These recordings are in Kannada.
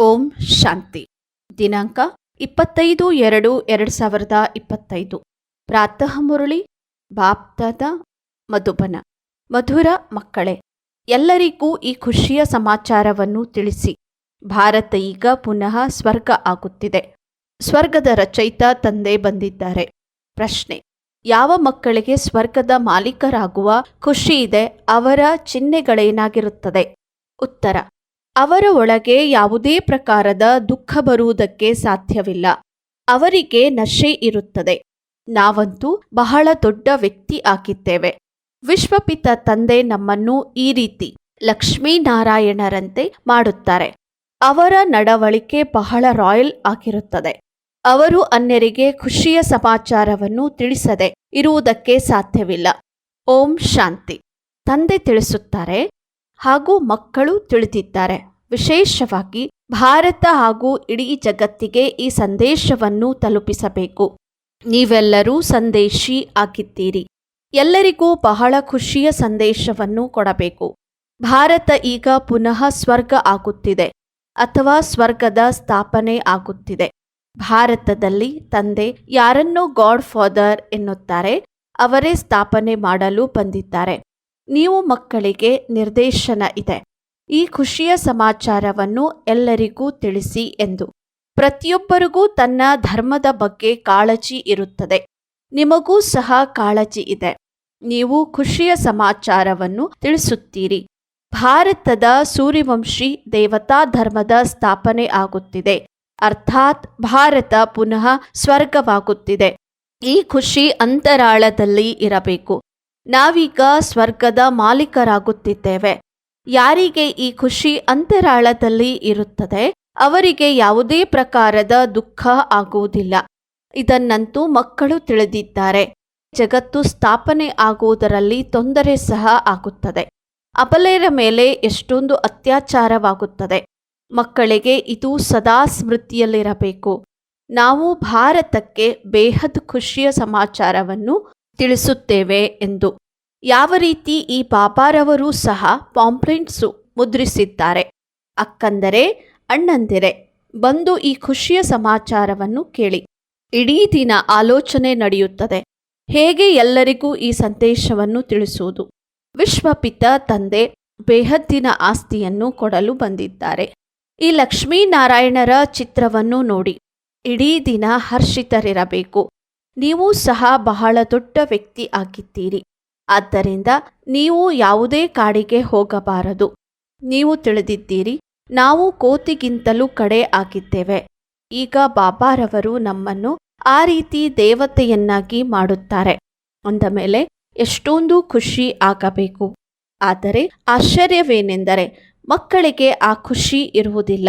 ಓಂ ಶಾಂತಿ. ದಿನಾಂಕ ಇಪ್ಪತ್ತೈದು ಎರಡು ಎರಡು ಸಾವಿರದ ಇಪ್ಪತ್ತೈದು. ಪ್ರಾತಃ ಮುರಳಿ, ಬಾಪ್ತದ ಮಧುಬನ. ಮಧುರ ಮಕ್ಕಳೇ, ಎಲ್ಲರಿಗೂ ಈ ಖುಷಿಯ ಸಮಾಚಾರವನ್ನು ತಿಳಿಸಿ. ಭಾರತ ಈಗ ಪುನಃ ಸ್ವರ್ಗ ಆಗುತ್ತಿದೆ. ಸ್ವರ್ಗದ ರಚಯಿತ ತಂದೆ ಬಂದಿದ್ದಾರೆ. ಪ್ರಶ್ನೆ, ಯಾವ ಮಕ್ಕಳಿಗೆ ಸ್ವರ್ಗದ ಮಾಲೀಕರಾಗುವ ಖುಷಿ ಇದೆ ಅವರ ಚಿಹ್ನೆಗಳೇನಾಗಿರುತ್ತದೆ? ಉತ್ತರ ಅವರ ಒಳಗೆ ಯಾವುದೇ ಪ್ರಕಾರದ ದುಃಖ ಬರುವುದಕ್ಕೆ ಸಾಧ್ಯವಿಲ್ಲ. ಅವರಿಗೆ ನಶೆ ಇರುತ್ತದೆ. ನಾವಂತೂ ಬಹಳ ದೊಡ್ಡ ವ್ಯಕ್ತಿ ಆಗಿದ್ದೇವೆ. ವಿಶ್ವಪಿತ ತಂದೆ ನಮ್ಮನ್ನು ಈ ರೀತಿ ಲಕ್ಷ್ಮೀನಾರಾಯಣರಂತೆ ಮಾಡುತ್ತಾರೆ. ಅವರ ನಡವಳಿಕೆ ಬಹಳ ರಾಯಲ್ ಆಗಿರುತ್ತದೆ. ಅವರು ಅನ್ಯರಿಗೆ ಖುಷಿಯ ಸಮಾಚಾರವನ್ನು ತಿಳಿಸದೆ ಇರುವುದಕ್ಕೆ ಸಾಧ್ಯವಿಲ್ಲ. ಓಂ ಶಾಂತಿ. ತಂದೆ ತಿಳಿಸುತ್ತಾರೆ ಹಾಗೂ ಮಕ್ಕಳು ತಿಳಿದಿದ್ದಾರೆ. ವಿಶೇಷವಾಗಿ ಭಾರತ ಹಾಗೂ ಇಡೀ ಜಗತ್ತಿಗೆ ಈ ಸಂದೇಶವನ್ನು ತಲುಪಿಸಬೇಕು. ನೀವೆಲ್ಲರೂ ಸಂದೇಶಿ ಆಗಿದ್ದೀರಿ. ಎಲ್ಲರಿಗೂ ಬಹಳ ಖುಷಿಯ ಸಂದೇಶವನ್ನು ಕೊಡಬೇಕು. ಭಾರತ ಈಗ ಪುನಃ ಸ್ವರ್ಗ ಆಗುತ್ತಿದೆ ಅಥವಾ ಸ್ವರ್ಗದ ಸ್ಥಾಪನೆ ಆಗುತ್ತಿದೆ. ಭಾರತದಲ್ಲಿ ತಂದೆ ಯಾರನ್ನೋ ಗಾಡ್ ಫಾದರ್ ಎನ್ನುತ್ತಾರೆ, ಅವರೇ ಸ್ಥಾಪನೆ ಮಾಡಲು ಬಂದಿದ್ದಾರೆ. ನೀವು ಮಕ್ಕಳಿಗೆ ನಿರ್ದೇಶನ ಇದೆ. ಈ ಖುಷಿಯ ಸಮಾಚಾರವನ್ನು ಎಲ್ಲರಿಗೂ ತಿಳಿಸಿ ಎಂದು. ಪ್ರತಿಯೊಬ್ಬರಿಗೂ ತನ್ನ ಧರ್ಮದ ಬಗ್ಗೆ ಕಾಳಜಿ ಇರುತ್ತದೆ. ನಿಮಗೂ ಸಹ ಕಾಳಜಿ ಇದೆ. ನೀವು ಖುಷಿಯ ಸಮಾಚಾರವನ್ನು ತಿಳಿಸುತ್ತೀರಿ. ಭಾರತದ ಸೂರ್ಯವಂಶಿ ದೇವತಾ ಧರ್ಮದ ಸ್ಥಾಪನೆ ಆಗುತ್ತಿದೆ. ಅರ್ಥಾತ್ ಭಾರತ ಪುನಃ ಸ್ವರ್ಗವಾಗುತ್ತಿದೆ. ಈ ಖುಷಿ ಅಂತರಾಳದಲ್ಲಿ ಇರಬೇಕು. ನಾವೀಗ ಸ್ವರ್ಗದ ಮಾಲೀಕರಾಗುತ್ತಿದ್ದೇವೆ. ಯಾರಿಗೆ ಈ ಖುಷಿ ಅಂತರಾಳದಲ್ಲಿ ಇರುತ್ತದೆ? ಅವರಿಗೆ ಯಾವುದೇ ಪ್ರಕಾರದ ದುಃಖ ಆಗುವುದಿಲ್ಲ. ಇದನ್ನಂತೂ ಮಕ್ಕಳು ತಿಳಿದಿದ್ದಾರೆ. ಜಗತ್ತು ಸ್ಥಾಪನೆ ಆಗುವುದರಲ್ಲಿ ತೊಂದರೆ ಸಹ ಆಗುತ್ತದೆ. ಅಬಲೆಯರ ಮೇಲೆ ಎಷ್ಟೊಂದು ಅತ್ಯಾಚಾರವಾಗುತ್ತದೆ. ಮಕ್ಕಳಿಗೆ ಇದು ಸದಾ ಸ್ಮೃತಿಯಲ್ಲಿರಬೇಕು. ನಾವು ಭಾರತಕ್ಕೆ ಬೇಹದ್ ಖುಷಿಯ ಸಮಾಚಾರವನ್ನು ತಿಳಿಸುತ್ತೇವೆ ಎಂದು ಯಾವ ರೀತಿ ಈ ಪಾಪಾರವರು ಸಹ ಪಾಂಪ್ಲೆಂಟ್ಸು ಮುದ್ರಿಸಿದ್ದಾರೆ? ಅಕ್ಕಂದರೆ, ಅಣ್ಣಂದಿರೆ, ಬಂದು ಈ ಖುಷಿಯ ಸಮಾಚಾರವನ್ನು ಕೇಳಿ. ಇಡೀ ದಿನ ಆಲೋಚನೆ ನಡೆಯುತ್ತದೆ. ಹೇಗೆ ಎಲ್ಲರಿಗೂ ಈ ಸಂದೇಶವನ್ನು ತಿಳಿಸುವುದು? ವಿಶ್ವಪಿತ ತಂದೆ ಬೇಹದ್ದಿನ ಆಸ್ತಿಯನ್ನು ಕೊಡಲು ಬಂದಿದ್ದಾರೆ. ಈ ಲಕ್ಷ್ಮೀನಾರಾಯಣರ ಚಿತ್ರವನ್ನು ನೋಡಿ. ಇಡೀ ದಿನ ಹರ್ಷಿತರಿರಬೇಕು. ನೀವು ಸಹ ಬಹಳ ದೊಡ್ಡ ವ್ಯಕ್ತಿ ಆಗಿದ್ದೀರಿ. ಆದ್ದರಿಂದ ನೀವು ಯಾವುದೇ ಕಾಡಿಗೆ ಹೋಗಬಾರದು. ನೀವು ತಿಳಿದಿದ್ದೀರಿ, ನಾವು ಕೋತಿಗಿಂತಲೂ ಕಡೆ ಆಗಿದ್ದೇವೆ. ಈಗ ಬಾಬಾರವರು ನಮ್ಮನ್ನು ಆ ರೀತಿ ದೇವತೆಯನ್ನಾಗಿ ಮಾಡುತ್ತಾರೆ. ಅಂದ ಮೇಲೆ ಎಷ್ಟೊಂದು ಖುಷಿ ಆಗಬೇಕು. ಆದರೆ ಆಶ್ಚರ್ಯವೇನೆಂದರೆ ಮಕ್ಕಳಿಗೆ ಆ ಖುಷಿ ಇರುವುದಿಲ್ಲ.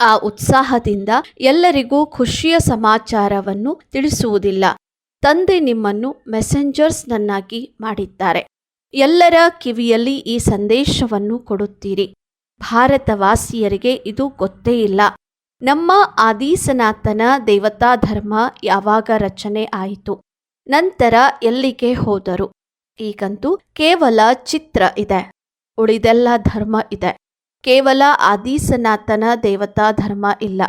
ಆ ಉತ್ಸಾಹದಿಂದ ಎಲ್ಲರಿಗೂ ಖುಷಿಯ ಸಮಾಚಾರವನ್ನು ತಿಳಿಸುವುದಿಲ್ಲ. ತಂದೆ ನಿಮ್ಮನ್ನು ಮೆಸೆಂಜರ್ಸ್ನನ್ನಾಗಿ ಮಾಡಿದ್ದಾರೆ. ಎಲ್ಲರ ಕಿವಿಯಲ್ಲಿ ಈ ಸಂದೇಶವನ್ನು ಕೊಡುತ್ತೀರಿ. ಭಾರತವಾಸಿಯರಿಗೆ ಇದು ಗೊತ್ತೇ ಇಲ್ಲ. ನಮ್ಮ ಆದಿಸನಾತನ ದೇವತಾ ಧರ್ಮ ಯಾವಾಗ ರಚನೆ ಆಯಿತು? ನಂತರ ಎಲ್ಲಿಗೆ ಹೋದರು? ಈಗಂತೂ ಕೇವಲ ಚಿತ್ರ ಇದೆ. ಉಳಿದೆಲ್ಲ ಧರ್ಮ ಇದೆ. ಕೇವಲ ಆದಿಸನಾತನ ದೇವತಾ ಧರ್ಮ ಇಲ್ಲ.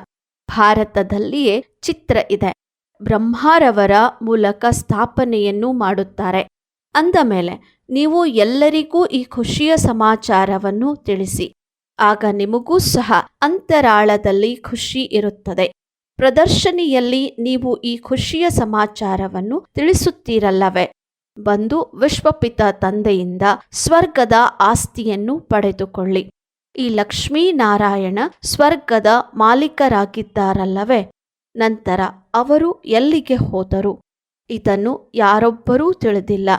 ಭಾರತದಲ್ಲಿಯೇ ಚಿತ್ರ ಇದೆ. ಬ್ರಹ್ಮಾರವರ ಮೂಲಕ ಸ್ಥಾಪನೆಯನ್ನು ಮಾಡುತ್ತಾರೆ. ಅಂದ ಮೇಲೆ, ನೀವು ಎಲ್ಲರಿಗೂ ಈ ಖುಷಿಯ ಸಮಾಚಾರವನ್ನು ತಿಳಿಸಿ. ಆಗ ನಿಮಗೂ ಸಹ ಅಂತರಾಳದಲ್ಲಿ ಖುಷಿ ಇರುತ್ತದೆ. ಪ್ರದರ್ಶನಿಯಲ್ಲಿ ನೀವು ಈ ಖುಷಿಯ ಸಮಾಚಾರವನ್ನು ತಿಳಿಸುತ್ತೀರಲ್ಲವೇ? ಬಂದು ವಿಶ್ವಪಿತ ತಂದೆಯಿಂದ ಸ್ವರ್ಗದ ಆಸ್ತಿಯನ್ನು ಪಡೆದುಕೊಳ್ಳಿ. ಈ ಲಕ್ಷ್ಮೀನಾರಾಯಣ ಸ್ವರ್ಗದ ಮಾಲೀಕರಾಗಿದ್ದಾರಲ್ಲವೇ? ನಂತರ ಅವರು ಎಲ್ಲಿಗೆ ಹೋದರು? ಇದನ್ನು ಯಾರೊಬ್ಬರೂ ತಿಳಿದಿಲ್ಲ.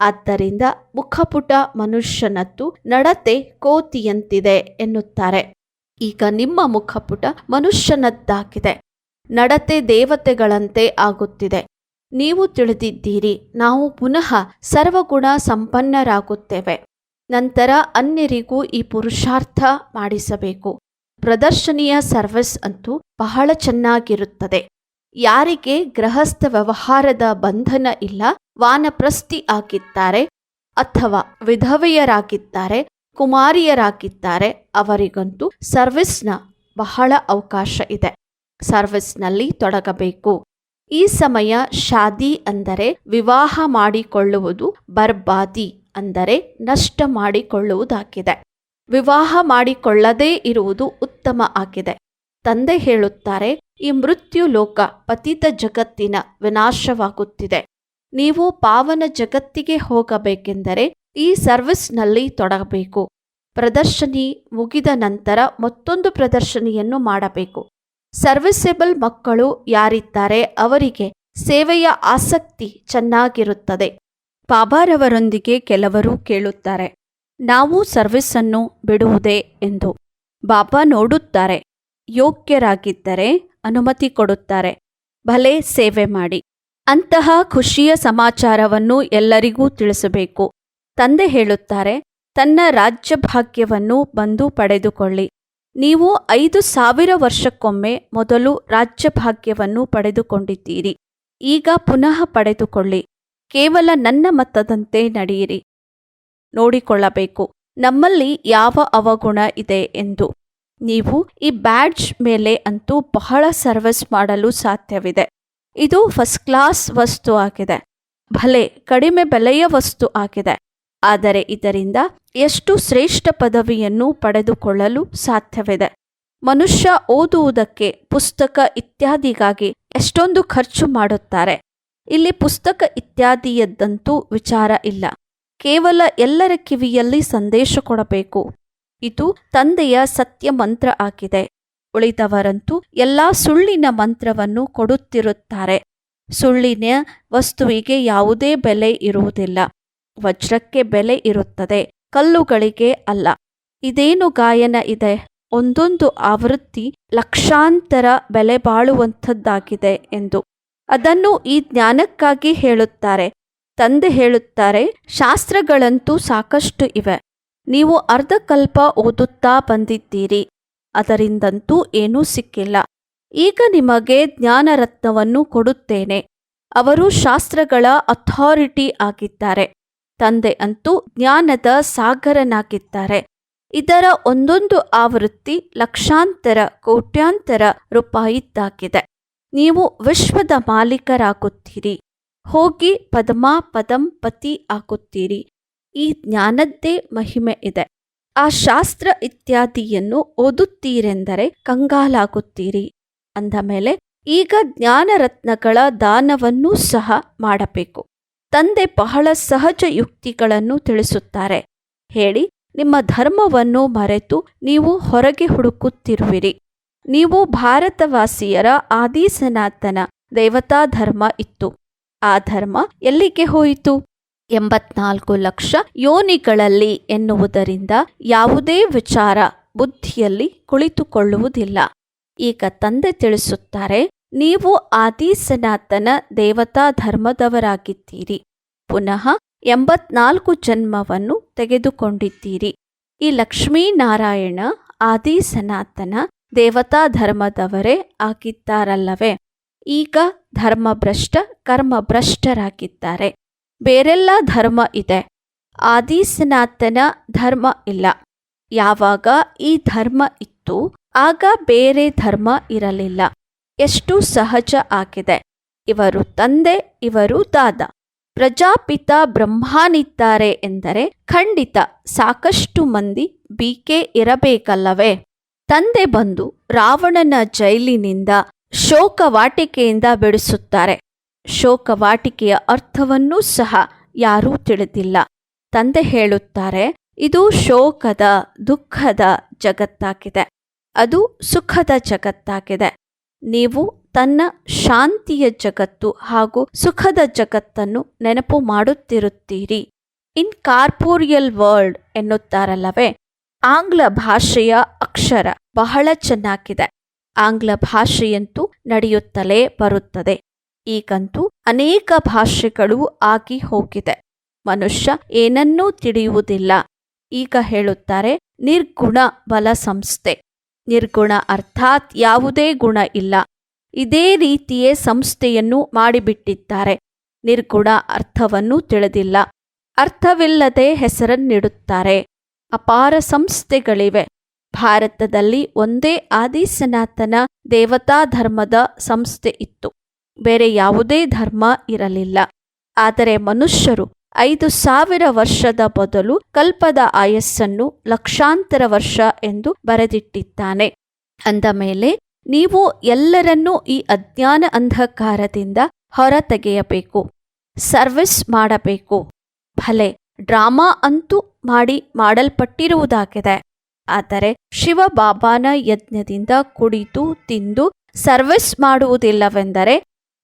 ಆದ್ದರಿಂದ ಮುಖಪುಟ ಮನುಷ್ಯನದ್ದು ನಡತೆ ಕೋತಿಯಂತಿದೆ ಎನ್ನುತ್ತಾರೆ. ಈಗ ನಿಮ್ಮ ಮುಖಪುಟ ಮನುಷ್ಯನದ್ದಾಗಿದೆ. ನಡತೆ ದೇವತೆಗಳಂತೆ ಆಗುತ್ತಿದೆ. ನೀವು ತಿಳಿದಿದ್ದೀರಿ, ನಾವು ಪುನಃ ಸರ್ವಗುಣ ಸಂಪನ್ನರಾಗುತ್ತೇವೆ. ನಂತರ ಅನ್ಯರಿಗೂ ಈ ಪುರುಷಾರ್ಥ ಮಾಡಿಸಬೇಕು. ಪ್ರದರ್ಶನಿಯ ಸರ್ವಿಸ್ ಅಂತೂ ಬಹಳ ಚೆನ್ನಾಗಿರುತ್ತದೆ. ಯಾರಿಗೆ ಗೃಹಸ್ಥ ವ್ಯವಹಾರದ ಬಂಧನ ಇಲ್ಲ ವಾನಪ್ರಸ್ಥಿ ಆಗಿದ್ದಾರೆ ಅಥವಾ ವಿಧವೆಯರಾಗಿದ್ದಾರೆ, ಕುಮಾರಿಯರಾಗಿದ್ದಾರೆ, ಅವರಿಗಂತೂ ಸರ್ವಿಸ್ನ ಬಹಳ ಅವಕಾಶ ಇದೆ. ಸರ್ವಿಸ್ನಲ್ಲಿ ತೊಡಗಬೇಕು. ಈ ಸಮಯ ಶಾದಿ ಅಂದರೆ ವಿವಾಹ ಮಾಡಿಕೊಳ್ಳುವುದು ಬರ್ಬಾದಿ ಅಂದರೆ ನಷ್ಟ ಮಾಡಿಕೊಳ್ಳುವುದಾಗಿದೆ. ವಿವಾಹ ಮಾಡಿಕೊಳ್ಳದೇ ಇರುವುದು ಉತ್ತಮ ಆಗಿದೆ. ತಂದೆ ಹೇಳುತ್ತಾರೆ, ಈ ಮೃತ್ಯು ಲೋಕ ಪತಿತ ಜಗತ್ತಿನ ವಿನಾಶವಾಗುತ್ತಿದೆ. ನೀವು ಪಾವನ ಜಗತ್ತಿಗೆ ಹೋಗಬೇಕೆಂದರೆ ಈ ಸರ್ವಿಸ್ನಲ್ಲಿ ತೊಡಗಬೇಕು. ಪ್ರದರ್ಶನಿ ಮುಗಿದ ನಂತರ ಮತ್ತೊಂದು ಪ್ರದರ್ಶನಿಯನ್ನು ಮಾಡಬೇಕು. ಸರ್ವಿಸೆಬಲ್ ಮಕ್ಕಳು ಯಾರಿದ್ದಾರೆ ಅವರಿಗೆ ಸೇವೆಯ ಆಸಕ್ತಿ ಚೆನ್ನಾಗಿರುತ್ತದೆ. ಬಾಬಾರವರೊಂದಿಗೆ ಕೆಲವರು ಕೇಳುತ್ತಾರೆ. ನಾವು ಸರ್ವಿಸನ್ನು ಬಿಡುವುದೇ ಎಂದು ಬಾಬಾ ನೋಡುತ್ತಾರೆ. ಯೋಗ್ಯರಾಗಿದ್ದರೆ ಅನುಮತಿ ಕೊಡುತ್ತಾರೆ. ಭಲೆ ಸೇವೆ ಮಾಡಿ. ಅಂತಹ ಖುಷಿಯ ಸಮಾಚಾರವನ್ನು ಎಲ್ಲರಿಗೂ ತಿಳಿಸಬೇಕು. ತಂದೆ ಹೇಳುತ್ತಾರೆ, ತನ್ನ ರಾಜ್ಯಭಾಗ್ಯವನ್ನು ಬಂದು ಪಡೆದುಕೊಳ್ಳಿ. ನೀವು ಐದು ಸಾವಿರ ವರ್ಷಕ್ಕೊಮ್ಮೆ ಮೊದಲು ರಾಜ್ಯಭಾಗ್ಯವನ್ನು ಪಡೆದುಕೊಂಡಿದ್ದೀರಿ. ಈಗ ಪುನಃ ಪಡೆದುಕೊಳ್ಳಿ. ಕೇವಲ ನನ್ನ ಮತದಂತೆ ನಡೆಯಿರಿ. ನೋಡಿಕೊಳ್ಳಬೇಕು. ನಮ್ಮಲ್ಲಿ ಯಾವ ಅವಗುಣ ಇದೆ ಎಂದು. ನೀವು ಈ ಬ್ಯಾಡ್ಜ್ ಮೇಲೆ ಅಂತೂ ಬಹಳ ಸರ್ವಿಸ್ ಮಾಡಲು ಸಾಧ್ಯವಿದೆ. ಇದು ಫಸ್ಟ್ ಕ್ಲಾಸ್ ವಸ್ತು ಆಗಿದೆ. ಭಲೆ ಕಡಿಮೆ ಬೆಲೆಯ ವಸ್ತು ಆಗಿದೆ. ಆದರೆ ಇದರಿಂದ ಎಷ್ಟು ಶ್ರೇಷ್ಠ ಪದವಿಯನ್ನು ಪಡೆದುಕೊಳ್ಳಲು ಸಾಧ್ಯವಿದೆ. ಮನುಷ್ಯ ಓದುವುದಕ್ಕೆ ಪುಸ್ತಕ ಇತ್ಯಾದಿಗಾಗಿ ಎಷ್ಟೊಂದು ಖರ್ಚು ಮಾಡುತ್ತಾರೆ. ಇಲ್ಲಿ ಪುಸ್ತಕ ಇತ್ಯಾದಿಯದ್ದಂತೂ ವಿಚಾರ ಇಲ್ಲ. ಕೇವಲ ಎಲ್ಲರ ಕಿವಿಯಲ್ಲಿ ಸಂದೇಶ ಕೊಡಬೇಕು. ಇದು ತಂದೆಯ ಸತ್ಯ ಮಂತ್ರ ಆಗಿದೆ. ಉಳಿದವರಂತೂ ಎಲ್ಲ ಸುಳ್ಳಿನ ಮಂತ್ರವನ್ನು ಕೊಡುತ್ತಿರುತ್ತಾರೆ. ಸುಳ್ಳಿನ ವಸ್ತುವಿಗೆ ಯಾವುದೇ ಬೆಲೆ ಇರುವುದಿಲ್ಲ. ವಜ್ರಕ್ಕೆ ಬೆಲೆ ಇರುತ್ತದೆ. ಕಲ್ಲುಗಳಿಗೆ ಅಲ್ಲ. ಇದೇನು ಗಾಯನ ಇದೆ? ಒಂದೊಂದು ಆವೃತ್ತಿ ಲಕ್ಷಾಂತರ ಬೆಲೆ ಬಾಳುವಂಥದ್ದಾಗಿದೆ ಎಂದು. ಅದನ್ನು ಈ ಜ್ಞಾನಕ್ಕಾಗಿ ಹೇಳುತ್ತಾರೆ. ತಂದೆ ಹೇಳುತ್ತಾರೆ, ಶಾಸ್ತ್ರಗಳಂತೂ ಸಾಕಷ್ಟು ಇವೆ. ನೀವು ಅರ್ಧಕಲ್ಪ ಓದುತ್ತಾ ಬಂದಿದ್ದೀರಿ. ಅದರಿಂದಂತೂ ಏನೂ ಸಿಕ್ಕಿಲ್ಲ. ಈಗ ನಿಮಗೆ ಜ್ಞಾನರತ್ನವನ್ನು ಕೊಡುತ್ತೇನೆ. ಅವರು ಶಾಸ್ತ್ರಗಳ ಅಥಾರಿಟಿ ಆಗಿದ್ದಾರೆ. ತಂದೆ ಅಂತೂ ಜ್ಞಾನದ ಸಾಗರನಾಗಿದ್ದಾರೆ. ಇದರ ಒಂದೊಂದು ಆವೃತ್ತಿ ಲಕ್ಷಾಂತರ, ಕೋಟ್ಯಾಂತರ ರೂಪಾಯಿದ್ದಾಗಿದೆ. ನೀವು ವಿಶ್ವದ ಮಾಲೀಕರಾಗುತ್ತೀರಿ. ಹೋಗಿ ಪದಮಾ ಪದಂ ಪತಿ ಆಗುತ್ತೀರಿ ಈ ಜ್ಞಾನದ್ದೇ ಮಹಿಮೆ ಇದೆ. ಆ ಶಾಸ್ತ್ರ ಇತ್ಯಾದಿಯನ್ನು ಓದುತ್ತೀರೆಂದರೆ ಕಂಗಾಲಾಗುತ್ತೀರಿ. ಅಂದ ಮೇಲೆ ಈಗ ಜ್ಞಾನರತ್ನಗಳ ದಾನವನ್ನೂ ಸಹ ಮಾಡಬೇಕು. ತಂದೆ ಬಹಳ ಸಹಜ ಯುಕ್ತಿಗಳನ್ನು ತಿಳಿಸುತ್ತಾರೆ. ಹೇಳಿ, ನಿಮ್ಮ ಧರ್ಮವನ್ನು ಮರೆತು ನೀವು ಹೊರಗೆ ಹುಡುಕುತ್ತಿರುವಿರಿ. ನೀವು ಭಾರತವಾಸಿಯರ ಆದಿ ಸನಾತನ ದೇವತಾ ಧರ್ಮ ಇತ್ತು. ಆ ಧರ್ಮ ಎಲ್ಲಿಗೆ ಹೋಯಿತು? ಎಂಬತ್ನಾಲ್ಕು ಲಕ್ಷ ಯೋನಿಗಳಲ್ಲಿ ಎನ್ನುವುದರಿಂದ ಯಾವುದೇ ವಿಚಾರ ಬುದ್ಧಿಯಲ್ಲಿ ಕುಳಿತುಕೊಳ್ಳುವುದಿಲ್ಲ. ಈಗ ತಂದೆ ತಿಳಿಸುತ್ತಾರೆ, ನೀವು ಆದಿ ಸನಾತನ ದೇವತಾ ಧರ್ಮದವರಾಗಿದ್ದೀರಿ. ಪುನಃ ಎಂಬತ್ನಾಲ್ಕು ಜನ್ಮವನ್ನು ತೆಗೆದುಕೊಂಡಿದ್ದೀರಿ. ಈ ಲಕ್ಷ್ಮೀನಾರಾಯಣ ಆದಿ ಸನಾತನ ದೇವತಾ ಧರ್ಮದವರೇ ಆಗಿದ್ದಾರಲ್ಲವೇ? ಈಗ ಧರ್ಮಭ್ರಷ್ಟ ಕರ್ಮಭ್ರಷ್ಟರಾಗಿದ್ದಾರೆ ಬೇರೆಲ್ಲ ಧರ್ಮ ಇದೆ. ಆದಿ ಸನಾತನ ಧರ್ಮ ಇಲ್ಲ. ಯಾವಾಗ ಈ ಧರ್ಮ ಇತ್ತು, ಆಗ ಬೇರೆ ಧರ್ಮ ಇರಲಿಲ್ಲ. ಎಷ್ಟು ಸಹಜ ಆಗಿದೆ. ಇವರು ತಂದೆ, ಇವರು ದಾದ. ಪ್ರಜಾಪಿತ ಬ್ರಹ್ಮನಿದ್ದಾರೆ ಎಂದರೆ ಖಂಡಿತ ಸಾಕಷ್ಟು ಮಂದಿ ಬೀಕೆ ಇರಬೇಕಲ್ಲವೇ. ತಂದೆ ಬಂದು ರಾವಣನ ಜೈಲಿನಿಂದ ಶೋಕವಾಟಿಕೆಯಿಂದ ಬಿಡಿಸುತ್ತಾರೆ. ಶೋಕವಾಟಿಕೆಯ ಅರ್ಥವನ್ನೂ ಸಹ ಯಾರೂ ತಿಳಿದಿಲ್ಲ. ತಂದೆ ಹೇಳುತ್ತಾರೆ, ಇದು ಶೋಕದ, ದುಃಖದ ಜಗತ್ತಾಗಿದೆ. ಅದು ಸುಖದ ಜಗತ್ತಾಗಿದೆ. ನೀವು ತನ್ನ ಶಾಂತಿಯ ಜಗತ್ತು ಹಾಗೂ ಸುಖದ ಜಗತ್ತನ್ನು ನೆನಪು ಮಾಡುತ್ತಿರುತ್ತೀರಿ. ಇನ್ ಕಾರ್ಪೋರಿಯಲ್ ವರ್ಲ್ಡ್ ಎನ್ನುತ್ತಾರಲ್ಲವೇ, ಆಂಗ್ಲ ಭಾಷೆಯ ಅಕ್ಷರ ಬಹಳ ಚೆನ್ನಾಗಿದೆ. ಆಂಗ್ಲ ಭಾಷೆಯಂತೂ ನಡೆಯುತ್ತಲೇ ಬರುತ್ತದೆ. ಈಗಂತೂ ಅನೇಕ ಭಾಷೆಗಳು ಆಗಿ ಹೋಗಿದೆ. ಮನುಷ್ಯ ಏನನ್ನೂ ತಿಳಿಯುವುದಿಲ್ಲ. ಈಗ ಹೇಳುತ್ತಾರೆ, ನಿರ್ಗುಣ ಬಲ ಸಂಸ್ಥೆ ನಿರ್ಗುಣ ಅರ್ಥಾತ್ ಯಾವುದೇ ಗುಣ ಇಲ್ಲ. ಇದೇ ರೀತಿಯೇ ಸಂಸ್ಥೆಯನ್ನು ಮಾಡಿಬಿಟ್ಟಿದ್ದಾರೆ. ನಿರ್ಗುಣ ಅರ್ಥವನ್ನು ತಿಳಿದಿಲ್ಲ. ಅರ್ಥವಿಲ್ಲದೆ ಹೆಸರನ್ನಿಡುತ್ತಾರೆ. ಅಪಾರ ಸಂಸ್ಥೆಗಳಿವೆ. ಭಾರತದಲ್ಲಿ ಒಂದೇ ಆದಿ ಸನಾತನ ದೇವತಾ ಧರ್ಮದ ಸಂಸ್ಥೆ ಇತ್ತು. ಬೇರೆ ಯಾವುದೇ ಧರ್ಮ ಇರಲಿಲ್ಲ. ಆದರೆ ಮನುಷ್ಯರು ಐದು ಸಾವಿರ ವರ್ಷದ ಬದಲು ಕಲ್ಪದ ಆಯಸ್ಸನ್ನು ಲಕ್ಷಾಂತರ ವರ್ಷ ಎಂದು ಬರೆದಿಟ್ಟಿದ್ದಾನೆ. ಅಂದ ಮೇಲೆ, ನೀವು ಎಲ್ಲರನ್ನೂ ಈ ಅಜ್ಞಾನ ಅಂಧಕಾರದಿಂದ ಹೊರತೆಗೆಯಬೇಕು, ಸರ್ವಿಸ್ ಮಾಡಬೇಕು. ಭಲೆ, ಡ್ರಾಮಾ ಅಂತೂ ಮಾಡಿ ಮಾಡಲ್ಪಟ್ಟಿರುವುದಾಗಿದೆ. ಆದರೆ ಶಿವಬಾಬಾನ ಯಜ್ಞದಿಂದ ಕುಡಿದು ತಿಂದು ಸರ್ವಿಸ್ ಮಾಡುವುದಿಲ್ಲವೆಂದರೆ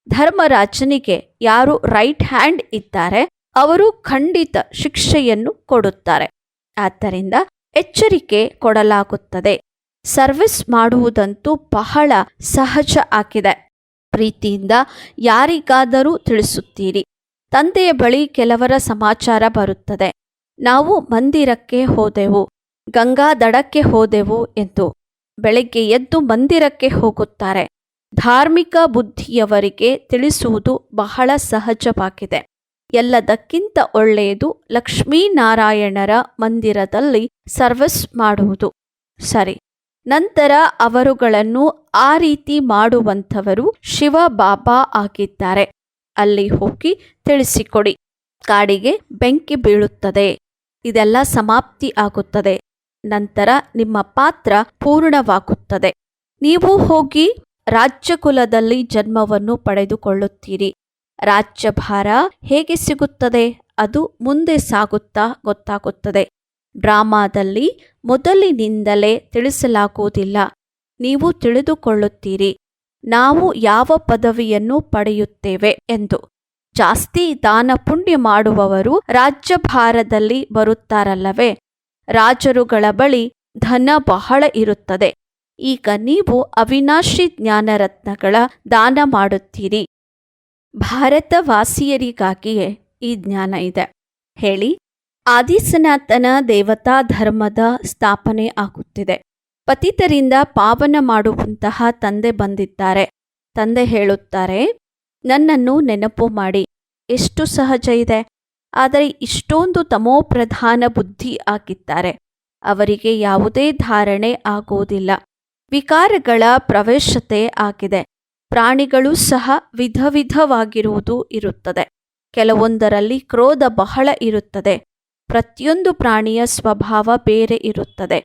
ಧರ್ಮರಾಜನಿಗೆ ಯಾರು ರೈಟ್ ಹ್ಯಾಂಡ್ ಇದ್ದಾರೆ, ಅವರು ಖಂಡಿತ ಶಿಕ್ಷೆಯನ್ನು ಕೊಡುತ್ತಾರೆ. ಆದ್ದರಿಂದ ಎಚ್ಚರಿಕೆ ಕೊಡಲಾಗುತ್ತದೆ. ಸರ್ವಿಸ್ ಮಾಡುವುದಂತೂ ಬಹಳ ಸಹಜ ಆಗಿದೆ. ಪ್ರೀತಿಯಿಂದ ಯಾರಿಗಾದರೂ ತಿಳಿಸುತ್ತೀರಿ. ತಂದೆಯ ಬಳಿ ಕೆಲವರ ಸಮಾಚಾರ ಬರುತ್ತದೆ. ನಾವು ಮಂದಿರಕ್ಕೆ ಹೋದೆವು. ಗಂಗಾ ದಡಕ್ಕೆ ಹೋದೆವು ಎಂದು ಬೆಳಗ್ಗೆ ಎದ್ದು ಮಂದಿರಕ್ಕೆ ಹೋಗುತ್ತಾರೆ. ಧಾರ್ಮಿಕ ಬುದ್ಧಿಯವರಿಗೆ ತಿಳಿಸುವುದು ಬಹಳ ಸಹಜವಾಗಿದೆ. ಎಲ್ಲದಕ್ಕಿಂತ ಒಳ್ಳೆಯದು ಲಕ್ಷ್ಮೀನಾರಾಯಣರ ಮಂದಿರದಲ್ಲಿ ಸರ್ವಿಸ್ ಮಾಡುವುದು. ಸರಿ, ನಂತರ ಅವರುಗಳನ್ನು ಆ ರೀತಿ ಮಾಡುವಂಥವರು ಶಿವ ಬಾಬಾ ಆಗಿದ್ದಾರೆ. ಅಲ್ಲಿ ಹೋಗಿ ತಿಳಿಸಿಕೊಡಿ. ಕಾಡಿಗೆ ಬೆಂಕಿ ಬೀಳುತ್ತದೆ. ಇದೆಲ್ಲ ಸಮಾಪ್ತಿ ಆಗುತ್ತದೆ. ನಂತರ ನಿಮ್ಮ ಪಾತ್ರ ಪೂರ್ಣವಾಗುತ್ತದೆ. ನೀವು ಹೋಗಿ ರಾಜ್ಯಕುಲದಲ್ಲಿ ಜನ್ಮವನ್ನು ಪಡೆದುಕೊಳ್ಳುತ್ತೀರಿ. ರಾಜ್ಯಭಾರ ಹೇಗೆ ಸಿಗುತ್ತದೆ? ಅದು ಮುಂದೆ ಸಾಗುತ್ತಾ ಗೊತ್ತಾಗುತ್ತದೆ. ಡ್ರಾಮಾದಲ್ಲಿ ಮೊದಲಿನಿಂದಲೇ ತಿಳಿಸಲಾಗುವುದಿಲ್ಲ. ನೀವು ತಿಳಿದುಕೊಳ್ಳುತ್ತೀರಿ. ನಾವು ಯಾವ ಪದವಿಯನ್ನು ಪಡೆಯುತ್ತೇವೆ ಎಂದು. ಜಾಸ್ತಿ ದಾನ ಪುಣ್ಯ ಮಾಡುವವರು ರಾಜ್ಯಭಾರದಲ್ಲಿ ಬರುತ್ತಾರಲ್ಲವೇ? ರಾಜರುಗಳ ಬಳಿ ಧನ ಬಹಳ ಇರುತ್ತದೆ. ಈಗ ನೀವು ಅವಿನಾಶಿ ಜ್ಞಾನರತ್ನಗಳ ದಾನ ಮಾಡುತ್ತೀರಿ. ಭಾರತವಾಸಿಯರಿಗಾಗಿಯೇ ಈ ಜ್ಞಾನ ಇದೆ. ಹೇಳಿ, ಆದಿಸನಾತನ ದೇವತಾ ಧರ್ಮದ ಸ್ಥಾಪನೆ ಆಗುತ್ತಿದೆ. ಪತಿತರಿಂದ ಪಾವನ ಮಾಡುವಂತಹ ತಂದೆ ಬಂದಿದ್ದಾರೆ. ತಂದೆ ಹೇಳುತ್ತಾರೆ, ನನ್ನನ್ನು ನೆನಪು ಮಾಡಿ. ಎಷ್ಟು ಸಹಜ ಇದೆ. ಆದರೆ ಇಷ್ಟೊಂದು ತಮೋಪ್ರಧಾನ ಬುದ್ಧಿ ಆಗಿದ್ದಾರೆ ಅವರಿಗೆ ಯಾವುದೇ ಧಾರಣೆ ಆಗುವುದಿಲ್ಲ ವಿಕಾರಗಳ ಪ್ರವೇಶತೆ ಆಗಿದೆ. ಪ್ರಾಣಿಗಳು ಸಹ ವಿಧ ವಿಧವಾಗಿರುವುದು ಇರುತ್ತದೆ. ಕೆಲವೊಂದರಲ್ಲಿ ಕ್ರೋಧ ಬಹಳ ಇರುತ್ತದೆ. ಪ್ರತಿಯೊಂದು ಪ್ರಾಣಿಯ ಸ್ವಭಾವ ಬೇರೆ ಇರುತ್ತದೆ.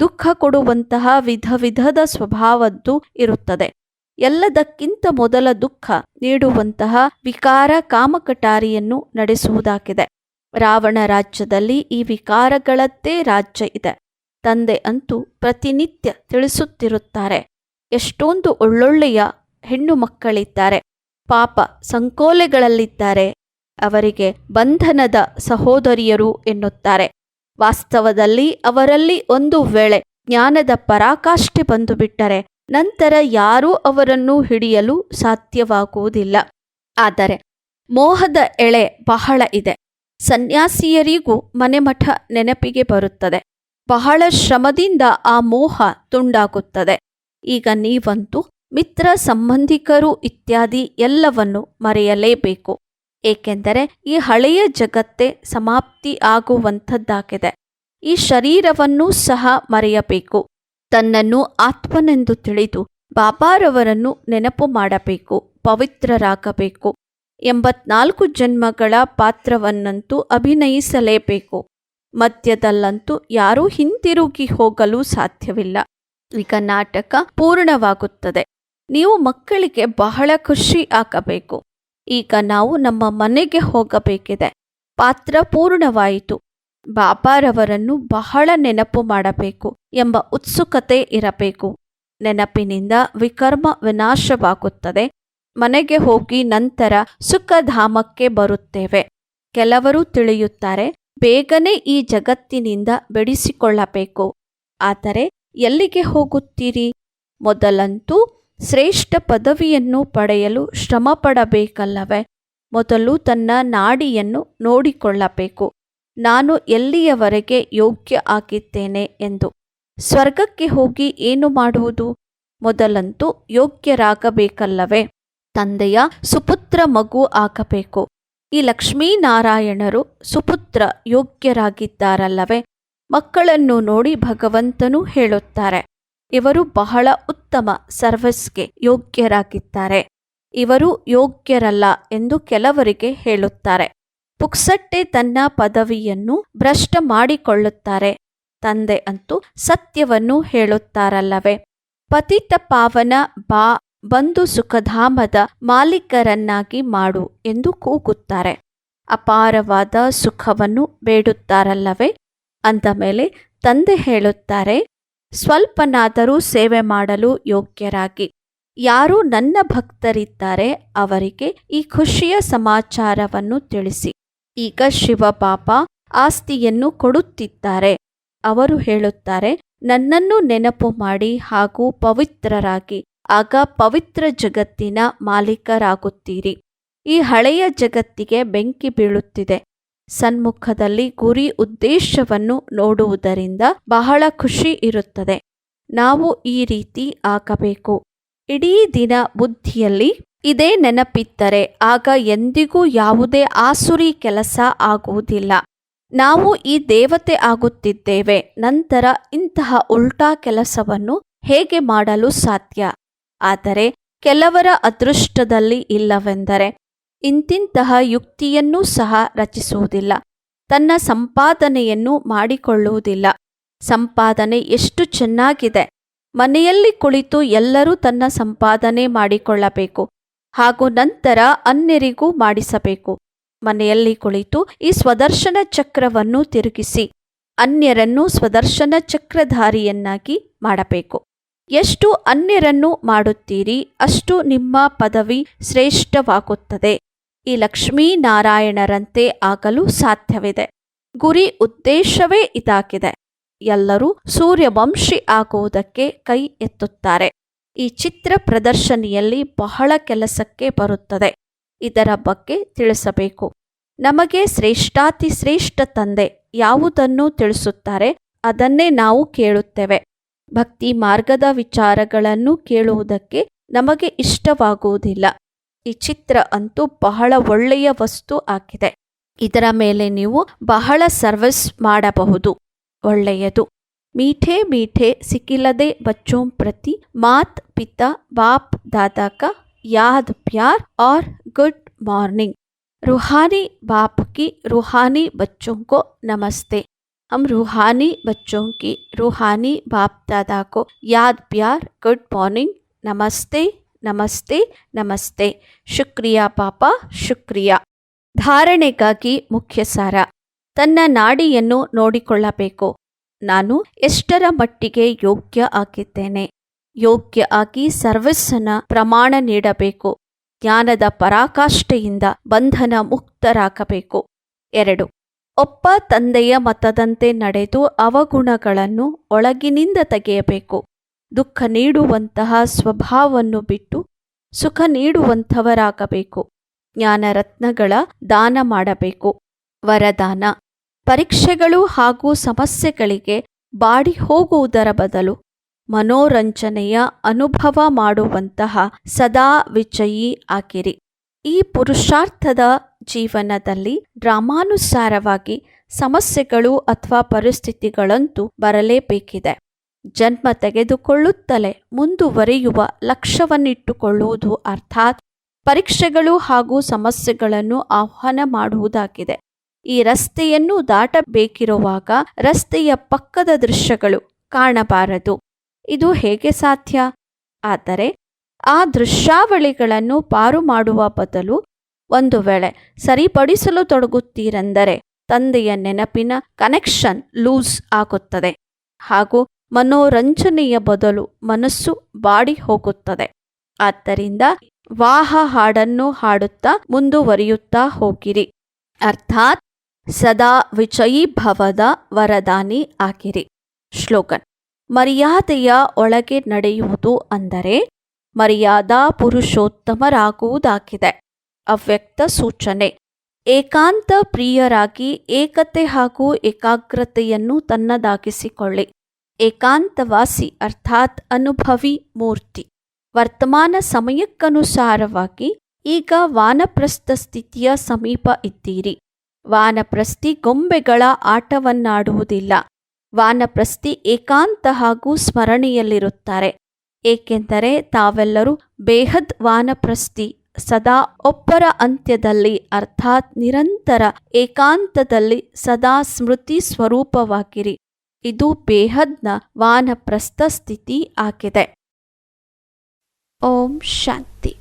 ದುಃಖ ಕೊಡುವಂತಹ ವಿಧ ವಿಧದ ಸ್ವಭಾವದ್ದು ಇರುತ್ತದೆ. ಎಲ್ಲದಕ್ಕಿಂತ ಮೊದಲ ದುಃಖ ನೀಡುವಂತಹ ವಿಕಾರ ಕಾಮಕಟಾರಿಯನ್ನು ನಡೆಸುವುದಾಗಿದೆ. ರಾವಣ ರಾಜ್ಯದಲ್ಲಿ ಈ ವಿಕಾರಗಳದ್ದೇ ರಾಜ್ಯ ಇದೆ. ತಂದೆ ಅಂತೂ ಪ್ರತಿನಿತ್ಯ ತಿಳಿಸುತ್ತಿರುತ್ತಾರೆ. ಎಷ್ಟೊಂದು ಒಳ್ಳೊಳ್ಳೆಯ ಹೆಣ್ಣು ಮಕ್ಕಳಿದ್ದಾರೆ. ಪಾಪ ಸಂಕೋಲೆಗಳಲ್ಲಿದ್ದಾರೆ. ಅವರಿಗೆ ಬಂಧನದ ಸಹೋದರಿಯರು ಎನ್ನುತ್ತಾರೆ. ವಾಸ್ತವದಲ್ಲಿ ಅವರಲ್ಲಿ ಒಂದು ವೇಳೆ ಜ್ಞಾನದ ಪರಾಕಾಷ್ಠೆ ಬಂದು ಬಿಟ್ಟರೆ ನಂತರ ಯಾರೂ ಅವರನ್ನು ಹಿಡಿಯಲು ಸಾಧ್ಯವಾಗುವುದಿಲ್ಲ. ಆದರೆ ಮೋಹದ ಎಳೆ ಬಹಳ ಇದೆ. ಸನ್ಯಾಸಿಯರಿಗೂ ಮನೆಮಠ ನೆನಪಿಗೆ ಬರುತ್ತದೆ. ಬಹಳ ಶ್ರಮದಿಂದ ಆ ಮೋಹ ತುಂಡಾಗುತ್ತದೆ. ಈಗ ನೀವಂತೂ ಮಿತ್ರ ಸಂಬಂಧಿಕರು ಇತ್ಯಾದಿ ಎಲ್ಲವನ್ನು ಮರೆಯಲೇಬೇಕು. ಏಕೆಂದರೆ ಈ ಹಳೆಯ ಜಗತ್ತೇ ಸಮಾಪ್ತಿ ಆಗುವಂಥದ್ದಾಗಿದೆ. ಈ ಶರೀರವನ್ನು ಸಹ ಮರೆಯಬೇಕು. ತನ್ನನ್ನು ಆತ್ಮನೆಂದು ತಿಳಿದು ಬಾಬಾರವರನ್ನು ನೆನಪು ಮಾಡಬೇಕು, ಪವಿತ್ರರಾಗಬೇಕು. ಎಂಬತ್ನಾಲ್ಕು ಜನ್ಮಗಳ ಪಾತ್ರವನ್ನಂತೂ ಅಭಿನಯಿಸಲೇಬೇಕು. ಮಧ್ಯದಲ್ಲಂತೂ ಯಾರೂ ಹಿಂತಿರುಗಿ ಹೋಗಲು ಸಾಧ್ಯವಿಲ್ಲ. ಈಗ ನಾಟಕ ಪೂರ್ಣವಾಗುತ್ತದೆ. ನೀವು ಮಕ್ಕಳಿಗೆ ಬಹಳ ಖುಷಿ ಆಗಬೇಕು. ಈಗ ನಾವು ನಮ್ಮ ಮನೆಗೆ ಹೋಗಬೇಕಿದೆ. ಪಾತ್ರ ಪೂರ್ಣವಾಯಿತು. ಬಾಬಾರವರನ್ನು ಬಹಳ ನೆನಪು ಮಾಡಬೇಕು ಎಂಬ ಉತ್ಸುಕತೆ ಇರಬೇಕು. ನೆನಪಿನಿಂದ ವಿಕರ್ಮ ವಿನಾಶವಾಗುತ್ತದೆ. ಮನೆಗೆ ಹೋಗಿ ನಂತರ ಸುಖಧಾಮಕ್ಕೆ ಬರುತ್ತೇವೆ. ಕೆಲವರು ತಿಳಿಯುತ್ತಾರೆ, ಬೇಗನೆ ಈ ಜಗತ್ತಿನಿಂದ ಬಿಡಿಸಿಕೊಳ್ಳಬೇಕು. ಆದರೆ ಎಲ್ಲಿಗೆ ಹೋಗುತ್ತೀರಿ? ಮೊದಲಂತೂ ಶ್ರೇಷ್ಠ ಪದವಿಯನ್ನು ಪಡೆಯಲು ಶ್ರಮಪಡಬೇಕಲ್ಲವೇ? ಮೊದಲು ತನ್ನ ನಾಡಿಯನ್ನು ನೋಡಿಕೊಳ್ಳಬೇಕು. ನಾನು ಎಲ್ಲಿಯವರೆಗೆ ಯೋಗ್ಯ ಆಗಿದ್ದೇನೆ ಎಂದು. ಸ್ವರ್ಗಕ್ಕೆ ಹೋಗಿ ಏನು ಮಾಡುವುದು? ಮೊದಲಂತೂ ಯೋಗ್ಯರಾಗಬೇಕಲ್ಲವೇ? ತಂದೆಯ ಸುಪುತ್ರ ಮಗು ಆಗಬೇಕು. ಈ ಲಕ್ಷ್ಮೀನಾರಾಯಣರು ಸುಪುತ್ರ ಯೋಗ್ಯರಾಗಿದ್ದಾರಲ್ಲವೇ? ಮಕ್ಕಳನ್ನು ನೋಡಿ ಭಗವಂತನು ಹೇಳುತ್ತಾರೆ, ಇವರು ಬಹಳ ಉತ್ತಮ ಸರ್ವಸ್ಗೆ ಯೋಗ್ಯರಾಗಿದ್ದಾರೆ. ಇವರು ಯೋಗ್ಯರಲ್ಲ ಎಂದು ಕೆಲವರಿಗೆ ಹೇಳುತ್ತಾರೆ. ಪುಕ್ಸಟ್ಟೆ ತನ್ನ ಪದವಿಯನ್ನು ಭ್ರಷ್ಟ ಮಾಡಿಕೊಳ್ಳುತ್ತಾರೆ ತಂದೆ ಅಂತೂ ಸತ್ಯವನ್ನು ಹೇಳುತ್ತಾರಲ್ಲವೇ. ಪತಿತ ಪಾವನ ಬಾ, ಬಂದು ಸುಖಧಾಮದ ಮಾಲೀಕರನ್ನಾಗಿ ಮಾಡು ಎಂದು ಕೂಗುತ್ತಾರೆ. ಅಪಾರವಾದ ಸುಖವನ್ನು ಬೇಡುತ್ತಾರಲ್ಲವೇ. ಅಂದ ಮೇಲೆ ತಂದೆ ಹೇಳುತ್ತಾರೆ, ಸ್ವಲ್ಪನಾದರೂ ಸೇವೆ ಮಾಡಲು ಯೋಗ್ಯರಾಗಿ. ಯಾರು ನನ್ನ ಭಕ್ತರಿದ್ದಾರೆ ಅವರಿಗೆ ಈ ಖುಷಿಯ ಸಮಾಚಾರವನ್ನು ತಿಳಿಸಿ. ಈಗ ಶಿವಪಾಪ ಆಸ್ತಿಯನ್ನು ಕೊಡುತ್ತಿದ್ದಾರೆ. ಅವರು ಹೇಳುತ್ತಾರೆ, ನನ್ನನ್ನು ನೆನಪು ಮಾಡಿ ಹಾಗೂ ಪವಿತ್ರರಾಗಿ, ಆಗ ಪವಿತ್ರ ಜಗತ್ತಿನ ಮಾಲೀಕರಾಗುತ್ತೀರಿ. ಈ ಹಳೆಯ ಜಗತ್ತಿಗೆ ಬೆಂಕಿ ಬೀಳುತ್ತಿದೆ. ಸನ್ಮುಖದಲ್ಲಿ ಗುರಿ ಉದ್ದೇಶವನ್ನು ನೋಡುವುದರಿಂದ ಬಹಳ ಖುಷಿ ಇರುತ್ತದೆ. ನಾವು ಈ ರೀತಿ ಆಗಬೇಕು. ಇಡೀ ದಿನ ಬುದ್ಧಿಯಲ್ಲಿ ಇದೇ ನೆನಪಿದ್ದರೆ ಆಗ ಎಂದಿಗೂ ಯಾವುದೇ ಆಸುರಿ ಕೆಲಸ ಆಗುವುದಿಲ್ಲ. ನಾವು ಈ ದೇವತೆ ಆಗುತ್ತಿದ್ದೇವೆ, ನಂತರ ಇಂತಹ ಉಲ್ಟಾ ಕೆಲಸವನ್ನು ಹೇಗೆ ಮಾಡಲು ಸಾಧ್ಯ? ಆದರೆ ಕೆಲವರ ಅದೃಷ್ಟದಲ್ಲಿ ಇಲ್ಲವೆಂದರೆ ಇಂತಿಂತಹ ಯುಕ್ತಿಯನ್ನೂ ಸಹ ರಚಿಸುವುದಿಲ್ಲ, ತನ್ನ ಸಂಪಾದನೆಯನ್ನು ಮಾಡಿಕೊಳ್ಳುವುದಿಲ್ಲ. ಸಂಪಾದನೆ ಎಷ್ಟು ಚೆನ್ನಾಗಿದೆ, ಮನೆಯಲ್ಲಿ ಕುಳಿತು ಎಲ್ಲರೂ ತನ್ನ ಸಂಪಾದನೆ ಮಾಡಿಕೊಳ್ಳಬೇಕು ಹಾಗೂ ನಂತರ ಅನ್ಯರಿಗೂ ಮಾಡಿಸಬೇಕು. ಮನೆಯಲ್ಲಿ ಕುಳಿತು ಈ ಸ್ವದರ್ಶನ ಚಕ್ರವನ್ನು ತಿರುಗಿಸಿ ಅನ್ಯರನ್ನು ಸ್ವದರ್ಶನ ಚಕ್ರಧಾರಿಯನ್ನಾಗಿ ಮಾಡಬೇಕು. ಎಷ್ಟು ಅನ್ಯರನ್ನು ಮಾಡುತ್ತೀರಿ ಅಷ್ಟು ನಿಮ್ಮ ಪದವಿ ಶ್ರೇಷ್ಠವಾಗುತ್ತದೆ. ಈ ಲಕ್ಷ್ಮೀನಾರಾಯಣರಂತೆ ಆಗಲು ಸಾಧ್ಯವಿದೆ. ಗುರಿ ಉದ್ದೇಶವೇ ಇದಾಗಿದೆ. ಎಲ್ಲರೂ ಸೂರ್ಯವಂಶಿ ಆಗುವುದಕ್ಕೆ ಕೈ ಎತ್ತುತ್ತಾರೆ. ಈ ಚಿತ್ರ ಪ್ರದರ್ಶನಿಯಲ್ಲಿ ಬಹಳ ಕೆಲಸಕ್ಕೆ ಬರುತ್ತದೆ. ಇದರ ಬಗ್ಗೆ ತಿಳಿಸಬೇಕು. ನಮಗೆ ಶ್ರೇಷ್ಠಾತಿ ಶ್ರೇಷ್ಠ ತಂದೆ ಯಾವುದನ್ನು ತಿಳಿಸುತ್ತಾರೆ ಅದನ್ನೇ ನಾವು ಕೇಳುತ್ತೇವೆ. ಭಕ್ತಿ ಮಾರ್ಗದ ವಿಚಾರಗಳನ್ನು ಕೇಳುವುದಕ್ಕೆ ನಮಗೆ ಇಷ್ಟವಾಗುವುದಿಲ್ಲ. ಈ ಚಿತ್ರ ಅಂತೂ ಬಹಳ ಒಳ್ಳೆಯ ವಸ್ತು ಆಗಿದೆ. ಇದರ ಮೇಲೆ ನೀವು ಬಹಳ ಸರ್ವಿಸ್ ಮಾಡಬಹುದು. ಒಳ್ಳೆಯದು. ಮೀಠೆ ಮೀಠೆ ಸಿಕ್ಕಿಲ್ಲದೆ ಬಚ್ಚೋಂ ಪ್ರತಿ ಮಾತ್ ಪಿತಾ ಬಾಪ್ दादा का याद प्यार और गुड मॉर्निंग रूहानी बाप की रूहानी बच्चों को नमस्ते हम रूहानी बच्चों की रूहानी बाप दादा को याद प्यार गुड मॉर्निंग नमस्ते ನಮಸ್ತೆ ನಮಸ್ತೆ ಶುಕ್ರಿಯಾ ಪಾಪ ಶುಕ್ರಿಯಾ ಧಾರಣೆಗಾಗಿ ಮುಖ್ಯ ಸಾರ ತನ್ನ ನಾಡಿಯನ್ನು ನೋಡಿಕೊಳ್ಳಬೇಕು ನಾನು ಎಷ್ಟರ ಮಟ್ಟಿಗೆ ಯೋಗ್ಯ ಆಗಿದ್ದೇನೆ? ಯೋಗ್ಯ ಆಗಿ ಸರ್ವಸ್ಸನ ಪ್ರಮಾಣ ನೀಡಬೇಕು. ಜ್ಞಾನದ ಪರಾಕಾಷ್ಠೆಯಿಂದ ಬಂಧನ ಮುಕ್ತರಾಗಬೇಕು. ಎರಡು. ಒಪ್ಪ ತಂದೆಯ ಮತದಂತೆ ನಡೆದು ಅವಗುಣಗಳನ್ನು ಒಳಗಿನಿಂದ ತೆಗೆಯಬೇಕು. ದುಃಖ ನೀಡುವಂತಹ ಸ್ವಭಾವವನ್ನು ಬಿಟ್ಟು ಸುಖ ನೀಡುವಂಥವರಾಗಬೇಕು. ಜ್ಞಾನರತ್ನಗಳ ದಾನ ಮಾಡಬೇಕು. ವರದಾನ. ಪರೀಕ್ಷೆಗಳು ಹಾಗೂ ಸಮಸ್ಯೆಗಳಿಗೆ ಬಾಡಿ ಹೋಗುವುದರ ಬದಲು ಮನೋರಂಜನೆಯ ಅನುಭವ ಮಾಡುವಂತಹ ಸದಾ ವಿಜಯಿ ಆಗಿರಿ. ಈ ಪುರುಷಾರ್ಥದ ಜೀವನದಲ್ಲಿ ಡ್ರಾಮಾನುಸಾರವಾಗಿ ಸಮಸ್ಯೆಗಳು ಅಥವಾ ಪರಿಸ್ಥಿತಿಗಳಂತೂ ಬರಲೇಬೇಕಿದೆ. ಜನ್ಮ ತೆಗೆದುಕೊಳ್ಳುತ್ತಲೇ ಮುಂದುವರಿಯುವ ಲಕ್ಷ್ಯವನ್ನಿಟ್ಟುಕೊಳ್ಳುವುದು ಅರ್ಥಾತ್ ಪರೀಕ್ಷೆಗಳು ಹಾಗೂ ಸಮಸ್ಯೆಗಳನ್ನು ಆಹ್ವಾನ ಮಾಡುವುದಾಗಿದೆ. ಈ ರಸ್ತೆಯನ್ನು ದಾಟಬೇಕಿರುವಾಗ ರಸ್ತೆಯ ಪಕ್ಕದ ದೃಶ್ಯಗಳು ಕಾಣಬಾರದು. ಇದು ಹೇಗೆ ಸಾಧ್ಯ? ಆದರೆ ಆ ದೃಶ್ಯಾವಳಿಗಳನ್ನು ಪಾರು ಮಾಡುವ ಬದಲು ಒಂದು ವೇಳೆ ಸರಿಪಡಿಸಲು ತೊಡಗುತ್ತೀರೆಂದರೆ ತಂದೆಯ ನೆನಪಿನ ಕನೆಕ್ಷನ್ ಲೂಸ್ ಆಗುತ್ತದೆ ಹಾಗೂ ಮನೋರಂಜನೆಯ ಬದಲು ಮನಸ್ಸು ಬಾಡಿ ಹೋಗುತ್ತದೆ. ಆದ್ದರಿಂದ ವಾಹ ಹಾಡನ್ನು ಹಾಡುತ್ತಾ ಮುಂದುವರಿಯುತ್ತಾ ಹೋಗಿರಿ. ಅರ್ಥಾತ್ ಸದಾ ವಿಜಯೀಭವದ ವರದಾನಿ ಆಗಿರಿ. ಶ್ಲೋಗನ್ ಮರ್ಯಾದೆಯ ಒಳಗೆ ನಡೆಯುವುದು ಅಂದರೆ ಮರ್ಯಾದಾ ಪುರುಷೋತ್ತಮರಾಗುವುದಾಗಿದೆ. ಅವ್ಯಕ್ತ ಸೂಚನೆ. ಏಕಾಂತ ಪ್ರಿಯರಾಗಿ ಏಕತೆ ಹಾಗೂ ಏಕಾಗ್ರತೆಯನ್ನು ತನ್ನದಾಗಿಸಿಕೊಳ್ಳಿ. ಏಕಾಂತವಾಸಿ ಅರ್ಥಾತ್ ಅನುಭವಿ ಮೂರ್ತಿ. ವರ್ತಮಾನ ಸಮಯಕ್ಕನುಸಾರವಾಗಿ ಈಗ ವಾನಪ್ರಸ್ಥ ಸ್ಥಿತಿಯ ಸಮೀಪ ಇದ್ದೀರಿ. ವಾನಪ್ರಸ್ಥಿ ಗೊಂಬೆಗಳ ಆಟವನ್ನಾಡುವುದಿಲ್ಲ. ವಾನಪ್ರಸ್ಥಿ ಏಕಾಂತ ಹಾಗೂ ಸ್ಮರಣೆಯಲ್ಲಿರುತ್ತಾರೆ. ಏಕೆಂದರೆ ತಾವೆಲ್ಲರೂ ಬೇಹದ್ ವಾನಪ್ರಸ್ಥಿ, ಸದಾ ಒಬ್ಬರ ಅಂತ್ಯದಲ್ಲಿ, ಅರ್ಥಾತ್ ನಿರಂತರ ಏಕಾಂತದಲ್ಲಿ ಸದಾ ಸ್ಮೃತಿ ಸ್ವರೂಪವಾಗಿರಿ. ಇದು ಬೇಹದ್ನ ವಾನಪ್ರಸ್ಥ ಸ್ಥಿತಿ ಆಗಿದೆ. ಓಂ ಶಾಂತಿ.